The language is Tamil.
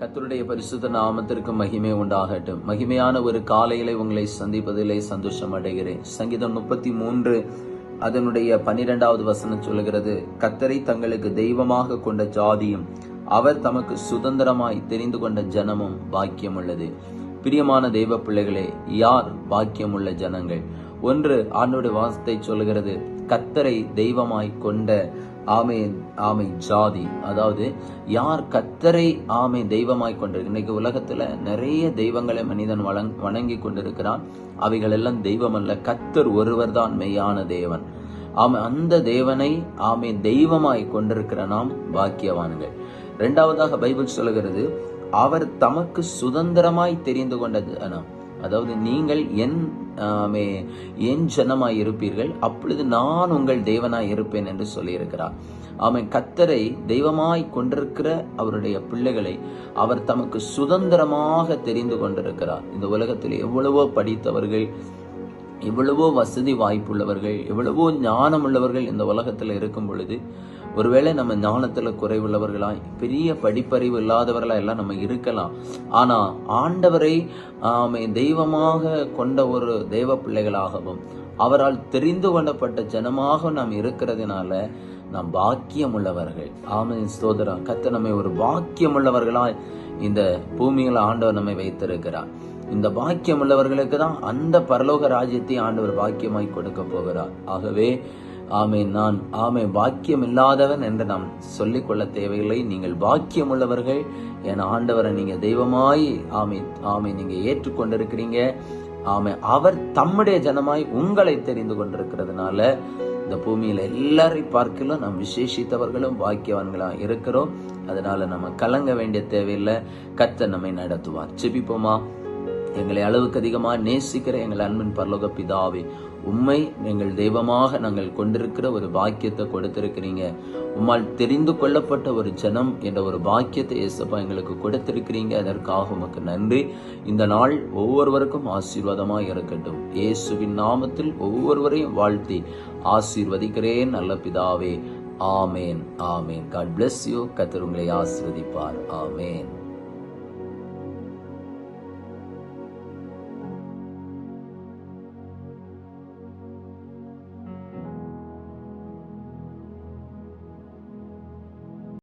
கத்தருடைய பரிசுத்த நாமத்திற்கு மகிமை உண்டாகட்டும். மகிமையான ஒரு காலையிலே உங்களை சந்திப்பதிலே சந்தோஷம் அடைகிறேன். சங்கீதம் முப்பத்தி மூன்று அதனுடைய பன்னிரெண்டாவது வசனம் சொல்லுகிறது கத்தரை தங்களுக்கு தெய்வமாக கொண்ட ஜாதியும் அவர் தமக்கு சுதந்திரமாய் தெரிந்து கொண்ட ஜனமும் பாக்கியம் உள்ளது பிரியமான தெய்வ பிள்ளைகளே யார் பாக்கியமுள்ள ஜனங்கள்? ஒன்று ஆண்டோட வாசத்தை சொல்லுகிறது கத்தரை தெய்வமாய் கொண்ட ஆமை ஆமை ஜாதி. அதாவது யார் கத்தரை ஆமை தெய்வமாய் கொண்டிருக்கு இன்னைக்கு உலகத்துல நிறைய தெய்வங்களை மனிதன் வழங் வணங்கி கொண்டிருக்கிறான். அவைகள் எல்லாம் தெய்வம் அல்ல கத்தர் ஒருவர் தான் மெய்யான தேவன். ஆமை அந்த தேவனை ஆமை தெய்வமாய் கொண்டிருக்கிற நாம் பாக்கியவான்கள். இரண்டாவதாக பைபிள் சொல்லுகிறது அவர் தமக்கு சுதந்திரமாய் தெரிந்து கொண்டது. ஜனம் அதாவது நீங்கள் என் என் ஜனமாய் இருப்பீர்கள் அப்பொழுது நான் உங்கள் தேவனாய் இருப்பேன் என்று சொல்லியிருக்கிறார். அவன் கத்தரை தெய்வமாய் கொண்டிருக்கிற அவருடைய பிள்ளைகளை அவர் தமக்கு சுதந்திரமாக தெரிந்து கொண்டிருக்கிறார். இந்த உலகத்தில் எவ்வளவோ படித்தவர்கள் எவ்வளவோ வசதி வாய்ப்புள்ளவர்கள் எவ்வளவோ ஞானம் உள்ளவர்கள் இந்த உலகத்தில் இருக்கும் பொழுது ஒருவேளை நம்ம ஞானத்தில் குறைவுள்ளவர்களாய் பெரிய படிப்பறிவு இல்லாதவர்களா எல்லாம் நம்ம இருக்கலாம். ஆனால் ஆண்டவரை ஆமை தெய்வமாக கொண்ட ஒரு தெய்வ பிள்ளைகளாகவும் அவரால் தெரிந்து கொள்ளப்பட்ட ஜனமாக நாம் இருக்கிறதுனால நாம் பாக்கியம் உள்ளவர்கள் ஆமை ஸ்தோதரம் கத்த நம்மை ஒரு பாக்கியம் உள்ளவர்களாய் இந்த பூமியில் ஆண்டவர் நம்மை வைத்திருக்கிறார். இந்த பாக்கியம் உள்ளவர்களுக்கு தான் அந்த பரலோக ராஜ்யத்தை ஆண்டவர் பாக்கியமாய் கொடுக்க போகிறார். ஆகவே ஆமே நான் ஆமே பாக்கியம் இல்லாதவன் என்று நாம் சொல்லிக்கொள்ள தேவையில்லை. நீங்கள் பாக்கியம் உள்ளவர்கள் என ஆண்டவரை நீங்க தெய்வமாய் ஆமை ஆமை நீங்க ஏற்றுக்கொண்டிருக்கிறீங்க. ஆமை அவர் தம்முடைய ஜனமாய் உங்களை தெரிந்து கொண்டிருக்கிறதுனால இந்த பூமியில எல்லாரையும் பார்க்கலாம் நாம் விசேஷித்தவர்களும் பாக்கியவான்களா இருக்கிறோம். அதனால நம்ம கலங்க வேண்டிய தேவையில்லை. கத்த நம்மை நடத்துவார். செபிப்போமா எங்களை அளவுக்கு அதிகமாக நேசிக்கிற எங்கள் அன்பின் பரலோக பிதாவே உண்மை எங்கள் தெய்வமாக நாங்கள் கொண்டிருக்கிற ஒரு பாக்கியத்தை கொடுத்திருக்கிறீங்க. உம்மால் தெரிந்து கொள்ளப்பட்ட ஒரு ஜனம் என்ற ஒரு பாக்கியத்தை இயேசப்பா எங்களுக்கு கொடுத்திருக்கிறீங்க. அதற்காக உமக்கு நன்றி. இந்த நாள் ஒவ்வொருவருக்கும் ஆசீர்வாதமாக இருக்கட்டும். இயேசுவின் நாமத்தில் ஒவ்வொருவரையும் வாழ்த்தி ஆசீர்வதிக்கிறேன் நல்ல பிதாவே. ஆமேன் ஆமேன். காட் பிளஸ் யூ கத்தர் உங்களை ஆசீர்வதிப்பார். ஆமேன்.